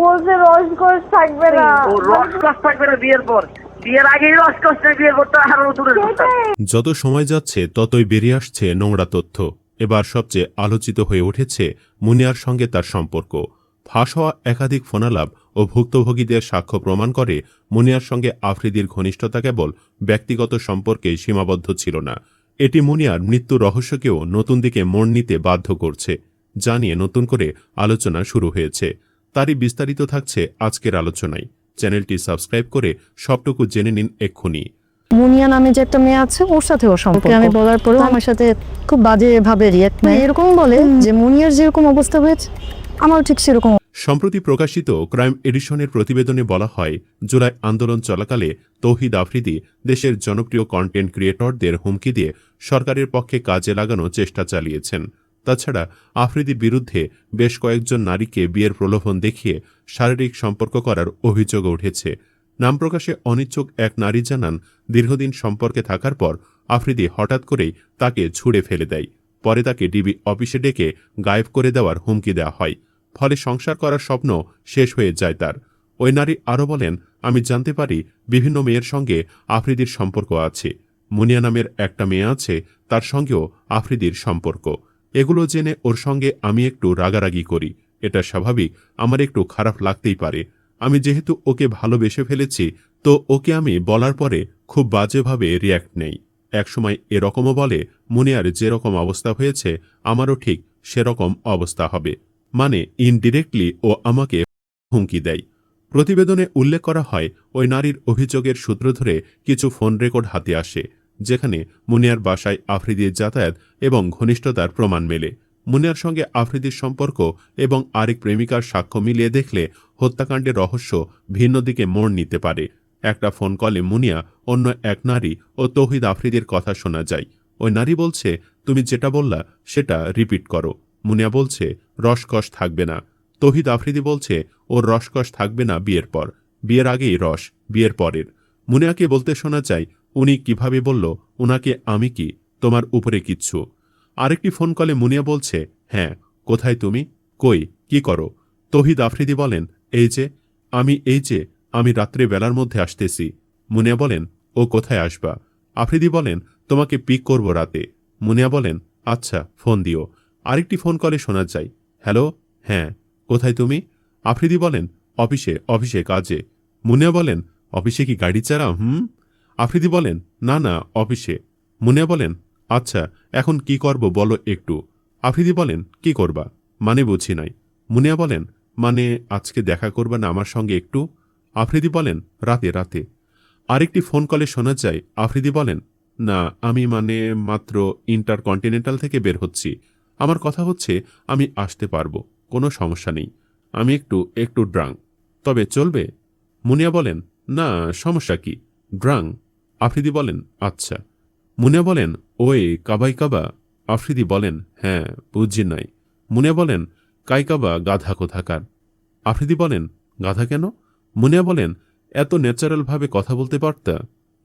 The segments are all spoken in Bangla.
বলছে রসকস থাকবে না। ও রসকস থাকবে না বিয়ের পর। বিয়ের আগেই রসকস নেই বিয়ের পর তো আরও দূরের কথা যত সময় যাচ্ছে ততই বেরিয়ে আসছে নোংরা তথ্য। এবার সবচেয়ে আলোচিত হয়ে উঠেছে মুনিয়ার সঙ্গে তার সম্পর্ক। ফাঁস হওয়া একাধিক ফোনালাপ ও ভুক্তভোগীদের সাক্ষ্য প্রমাণ করে মুনিয়ার সঙ্গে আফ্রিদির ঘনিষ্ঠতা কেবল ব্যক্তিগত সম্পর্কে সীমাবদ্ধ ছিল না। এটি মুনিয়ার মৃত্যু রহস্যকেও নতুন দিকে মোড় নিতে বাধ্য করছে। যা নিয়ে নতুন করে আলোচনা শুরু হয়েছে। তারই বিস্তারিত থাকছে আজকের আলোচনায়। চ্যানেলটি সাবস্ক্রাইব করে সবটুকু জেনে নিন এক্ষুনি। মুনিয়া নামে যে একটা মেয়ে আছে ওর সাথে ওর সম্পর্ক আমি বলার পরেও আমার সাথে খুব বাজে ভাবে রিয়েক্ট নেয়। এরকম বলে যে মুনিয়ার যেরকম অবস্থা হয়েছে আমারও ঠিক সেরকম। সম্প্রতি প্রকাশিত ক্রাইম এডিশনের প্রতিবেদনে বলা হয় জুলাই আন্দোলন চলাকালে তৌহিদ আফ্রিদি দেশের জনপ্রিয় কন্টেন্ট ক্রিয়েটরদের হুমকি দিয়ে সরকারের পক্ষে কাজে লাগানোর চেষ্টা চালিয়েছেন। তাছাড়া আফ্রিদির বিরুদ্ধে বেশ কয়েকজন নারীকে বিয়ের প্রলোভন দেখিয়ে শারীরিক সম্পর্ক করার অভিযোগ উঠেছে। নাম প্রকাশে অনিচ্ছুক এক নারী জানান, দীর্ঘদিন সম্পর্কে থাকার পর আফ্রিদি হঠাৎ করেই তাকে ছুঁড়ে ফেলে দেয়। পরে তাকে ডিবি অফিসে ডেকে গায়েব করে দেওয়ার হুমকি দেওয়া হয়। ফলে সংসার করার স্বপ্ন শেষ হয়ে যায় তার। ওই নারী আরও বলেন, আমি জানতে পারি বিভিন্ন মেয়ের সঙ্গে আফ্রিদির সম্পর্ক আছে। মুনিয়া নামের একটা মেয়ে আছে, তার সঙ্গেও আফ্রিদির সম্পর্ক। এগুলো জেনে ওর সঙ্গে আমি একটু রাগারাগি করি। এটা স্বাভাবিক, আমার একটু খারাপ লাগতেই পারে। আমি যেহেতু ওকে ভালোবেসে ফেলেছি, তো ওকে আমি বলার পরে খুব বাজেভাবে রিয়্যাক্ট নেই। একসময় এরকমও বলে, মুনিয়ার, যেরকম অবস্থা হয়েছে, আমারও ঠিক সেরকম অবস্থা হবে। মানে ইনডিরেক্টলি ও আমাকে হুমকি দেয়। প্রতিবেদনে উল্লেখ করা হয়, ওই নারীর অভিযোগের সূত্র ধরে কিছু ফোন রেকর্ড হাতে আসে। যেখানে মুনিয়ার বাসায় আফ্রিদির যাতায়াত এবং ঘনিষ্ঠতার প্রমাণ মেলে। মুনিয়ার সঙ্গে আফ্রিদির সম্পর্ক এবং আরেক প্রেমিকার সাক্ষ্য মিলিয়ে দেখলে হত্যাকাণ্ডের রহস্য ভিন্ন দিকে মোড় নিতে পারে। একটা ফোন কলে মুনিয়া অন্য এক নারী ও তৌহিদ আফ্রিদির কথা শোনা যায়। ওই নারী বলছে, তুমি যেটা বললা সেটা রিপিট করো। মুনিয়া বলছে, রসকস থাকবে না। তৌহিদ আফ্রিদি বলছে, ওর রসকস থাকবে না বিয়ের পর। বিয়ের আগেই রস, বিয়ের পরের। মুনিয়াকে বলতে শোনা যায় উনি কীভাবে বলল, উনাকে আমি কি? তোমার উপরে কিচ্ছু? আরেকটি ফোন কলে মুনিয়া বলছে হ্যাঁ কোথায় তুমি? কই? কি করো? তহিদ আফ্রিদি বলেন, এই যে, আমি এই যে, আমি রাত্রে বেলার মধ্যে আসতেছি। মুনিয়া বলেন, ও কোথায় আসবা? আফ্রিদি বলেন, তোমাকে পিক করব রাতে। মুনিয়া বলেন আচ্ছা ফোন দিও। আরেকটি ফোন কলে শোনা যায়, হ্যালো হ্যাঁ কোথায় তুমি? আফ্রিদি বলেন, অফিসে অফিসে কাজে। মুনিয়া বলেন, অফিসে কি গাড়ি চালাও, হুম? আফ্রিদি বলেন, না না, অফিসে। মুনিয়া বলেন আচ্ছা এখন কি করব বলো একটু। আফ্রিদি বলেন, কি করবা? মানে বুঝি নাই। মুনিয়া বলেন মানে আজকে দেখা করবা না আমার সঙ্গে একটু? আফ্রিদি বলেন, রাতে রাতে। আরেকটি ফোন কলে শোনা যায় আফ্রিদি বলেন, না, আমি মানে মাত্র ইন্টারকন্টিনেন্টাল থেকে বের হচ্ছি। আমার কথা হচ্ছে, আমি আসতে পারব, কোনো সমস্যা নেই। আমি একটু একটু ড্রাং। তবে চলবে? মুনিয়া বলেন, না, সমস্যা কি? ড্রাং? আফ্রিদি বলেন আচ্ছা। মুনিয়া বলেন, ওই কাবাই কাবা আফ্রিদি বলেন হ্যাঁ বুঝছি নাই। মুনিয়া বলেন, কাইকাবা গাধা কোথাকার? আফ্রিদি বলেন, গাধা কেন? মুনিয়া বলেন, এত ন্যাচারালভাবে কথা বলতে পারতা?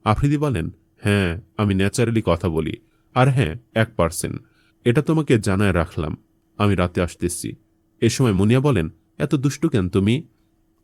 আফ্রিদি বলেন হ্যাঁ আমি ন্যাচারালি কথা বলি। আর হ্যাঁ এক পার্সেন্ট এটা তোমাকে জানায় রাখলাম। আমি রাতে আসতেছি। এ সময় মুনিয়া বলেন, এত দুষ্টু কেন তুমি?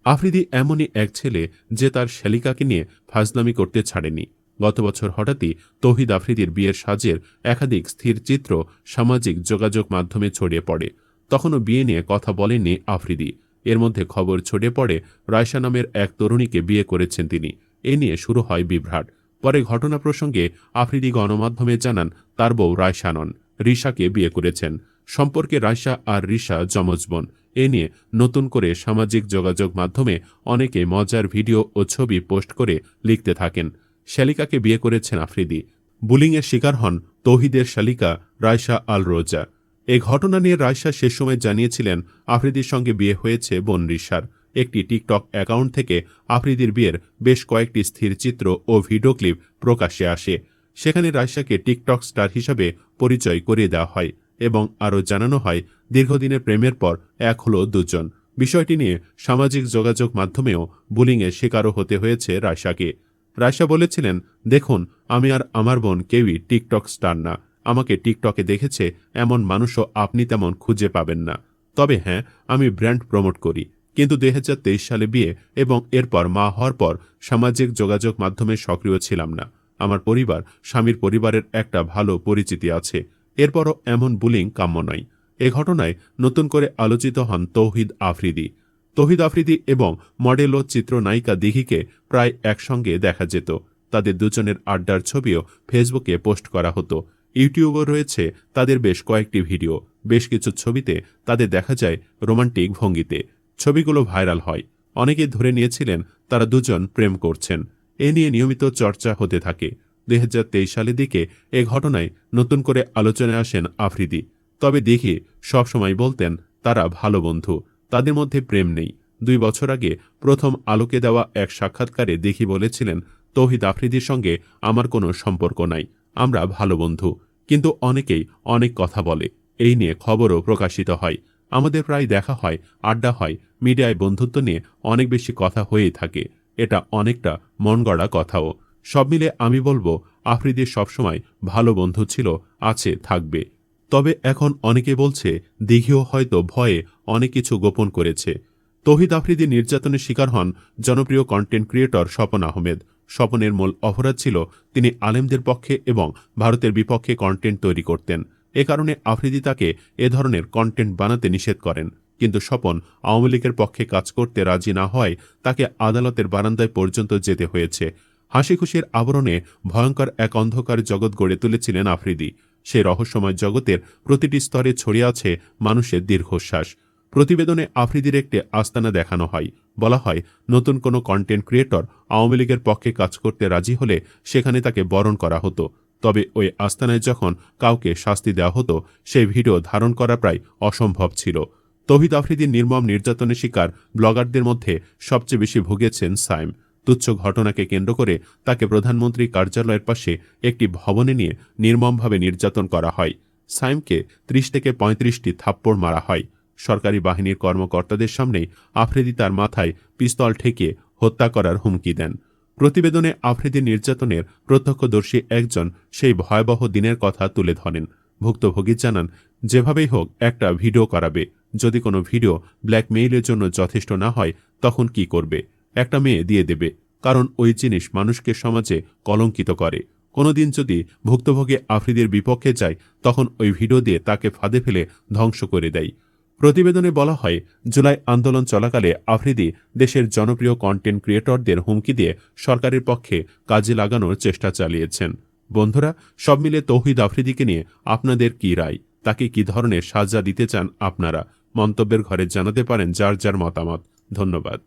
আফ্রিদি এমনই এক ছেলে যে তার শ্যালিকাকে নিয়ে ফাজলামি করতে ছাড়েনি। গত বছর হঠাৎই তৌহিদ আফ্রিদির বিয়ের সাজের একাধিক স্থির চিত্র সামাজিক যোগাযোগ মাধ্যমে ছড়িয়ে পড়ে। তখনও বিয়ে নিয়ে কথা বলেননি আফ্রিদি। এর মধ্যে খবর ছড়িয়ে পড়ে রায়শা নামের এক তরুণীকে বিয়ে করেছেন তিনি। এ নিয়ে শুরু হয় বিভ্রাট। পরে ঘটনা প্রসঙ্গে আফ্রিদি গণমাধ্যমে জানান, তার বউ রায়শা নন। রিশাকে বিয়ে করেছেন। সম্পর্কে রায়শা আর রিশা যমজ বোন। এ নিয়ে নতুন করে সামাজিক যোগাযোগ মাধ্যমে অনেকে মজার ভিডিও ও ছবি পোস্ট করে লিখতে থাকেন। শালিকাকে বিয়ে করেছেন আফ্রিদি। বুলিংয়ের শিকার হন তৌহিদের শালিকা রায়শা আল রোজা এ ঘটনা নিয়ে রায়শা শেষ সময় জানিয়েছিলেন আফ্রিদির সঙ্গে বিয়ে হয়েছে বোন রিশার। একটি টিকটক অ্যাকাউন্ট থেকে আফ্রিদির বিয়ের বেশ কয়েকটি স্থির চিত্র ও ভিডিও ক্লিপ প্রকাশ্যে আসে। সেখানে রায়শাকে টিকটক স্টার হিসাবে পরিচয় করিয়ে দেওয়া হয় এবং আরও জানানো হয়, দীর্ঘদিনের প্রেমের পর এক হলো দুজন। বিষয়টি নিয়ে সামাজিক যোগাযোগ মাধ্যমেও বুলিংয়ের শিকারও হতে হয়েছে রায়শাকে। রায়শা বলেছিলেন, দেখুন, আমি আর আমার বোন কেউই টিকটক স্টার না। আমাকে টিকটকে দেখেছে এমন মানুষও আপনি তেমন খুঁজে পাবেন না। তবে হ্যাঁ আমি ব্র্যান্ড প্রমোট করি। কিন্তু দুই হাজার তেইশ সালে বিয়ে এবং এরপর মা হওয়ার পর সামাজিক যোগাযোগ মাধ্যমে সক্রিয় ছিলাম না। আমার পরিবার, স্বামীর পরিবারের একটা ভালো পরিচিতি আছে। এরপরও এমন বুলিং কাম্য নয়। এ ঘটনায় নতুন করে আলোচিত হন তৌহিদ আফ্রিদি। তৌহিদ আফ্রিদি এবং মডেল ও চিত্রনায়িকা দিঘিকে প্রায় একসঙ্গে দেখা যেত। তাদের দুজনের আড্ডার ছবিও ফেসবুকে পোস্ট করা হতো। ইউটিউবও রয়েছে তাদের বেশ কয়েকটি ভিডিও। বেশ কিছু ছবিতে তাদের দেখা যায় রোমান্টিক ভঙ্গিতে। ছবিগুলো ভাইরাল হয়। অনেকে ধরে নিয়েছিলেন তারা দুজন প্রেম করছেন। এ নিয়ে নিয়মিত চর্চা হতে থাকে। দু হাজার তেইশ সালের দিকে এ ঘটনায় নতুন করে আলোচনায় আসেন আফ্রিদি। তবে দেখি সবসময় বলতেন, তারা ভালো বন্ধু। তাদের মধ্যে প্রেম নেই। দুই বছর আগে প্রথম আলোকে দেওয়া এক সাক্ষাৎকারে দেখি বলেছিলেন, তৌহিদ আফ্রিদির সঙ্গে আমার কোনো সম্পর্ক নাই। আমরা ভালো বন্ধু। কিন্তু অনেকেই অনেক কথা বলে। এই নিয়ে খবরও প্রকাশিত হয়। আমাদের প্রায় দেখা হয়, আড্ডা হয়, মিডিয়ায় বন্ধুত্ব নিয়ে অনেক বেশি কথা হয়েই থাকে। এটা অনেকটা মন গড়া কথাও। সব মিলে আমি বলব আফ্রিদির সবসময় ভালো বন্ধু ছিল, আছে, থাকবে। তবে এখন অনেকে বলছে, দিঘিও হয়তো ভয়ে অনেক কিছু গোপন করেছে। তহিদ আফ্রিদি নির্যাতনের শিকার হন জনপ্রিয় কন্টেন্ট ক্রিয়েটর স্বপন আহমেদ। স্বপনের মূল অপরাধ ছিল তিনি আলেমদের পক্ষে এবং ভারতের বিপক্ষে কন্টেন্ট তৈরি করতেন। এ কারণে আফ্রিদি তাকে এ ধরনের কন্টেন্ট বানাতে নিষেধ করেন। কিন্তু স্বপন আওয়ামী লীগের পক্ষে কাজ করতে রাজি না হওয়ায় তাকে আদালতের বারান্দায় পর্যন্ত যেতে হয়েছে। হাসি খুশির আবরণে ভয়ঙ্কর এক অন্ধকার জগৎ গড়ে তুলেছিলেন আফ্রিদি। সে রহস্যময় জগতের প্রতিটি স্তরে ছড়িয়ে আছে মানুষের দীর্ঘশ্বাস। প্রতিবেদনে আফ্রিদির একটি আস্তানা দেখানো হয়। বলা হয়, নতুন কোনো কন্টেন্ট ক্রিয়েটর আওয়ামী লীগের পক্ষে কাজ করতে রাজি হলে সেখানে তাকে বরণ করা হতো। তবে ওই আস্তানায় যখন কাউকে শাস্তি দেওয়া হতো সেই ভিডিও ধারণ করা প্রায় অসম্ভব ছিল। তহিদ আফ্রিদির নির্মম নির্যাতনের শিকার ব্লগারদের মধ্যে সবচেয়ে বেশি ভুগেছেন সাইম। তুচ্ছ ঘটনাকে কেন্দ্র করে তাকে প্রধানমন্ত্রী কার্যালয়ের পাশে একটি ভবনে নিয়ে নির্মমভাবে নির্যাতন করা হয়। সাইমকে ত্রিশ থেকে পঁয়ত্রিশটি থাপ্পড় মারা হয়। সরকারি বাহিনীর কর্মকর্তাদের সামনেই আফ্রিদি তার মাথায় পিস্তল ঠেকিয়ে হত্যা করার হুমকি দেন। প্রতিবেদনে আফ্রিদির নির্যাতনের প্রত্যক্ষদর্শী একজন সেই ভয়াবহ দিনের কথা তুলে ধরেন। ভুক্তভোগী জানান, যেভাবেই হোক, একটা ভিডিও করাবে। যদি কোনো ভিডিও ব্ল্যাকমেইলের জন্য যথেষ্ট না হয়, তখন কি করবে? একটা মেয়ে দিয়ে দেবে, কারণ ওই জিনিস মানুষকে সমাজে কলঙ্কিত করে। কোনোদিন যদি ভুক্তভোগী আফ্রিদির বিপক্ষে যায়, তখন ওই ভিডিও দিয়ে তাকে ফাঁদে ফেলে ধ্বংস করে দেয়। প্রতিবেদনে বলা হয়, জুলাই আন্দোলন চলাকালে আফ্রিদি দেশের জনপ্রিয় কন্টেন্ট ক্রিয়েটরদের হুমকি দিয়ে সরকারের পক্ষে কাজে লাগানোর চেষ্টা চালিয়েছেন। বন্ধুরা, সব মিলে তৌহিদ আফ্রিদিকে নিয়ে আপনাদের কি রায়? তাকে কি ধরনের সাজা দিতে চান আপনারা? মন্তব্যের ঘরে জানাতে পারেন যার যার মতামত। ধন্যবাদ।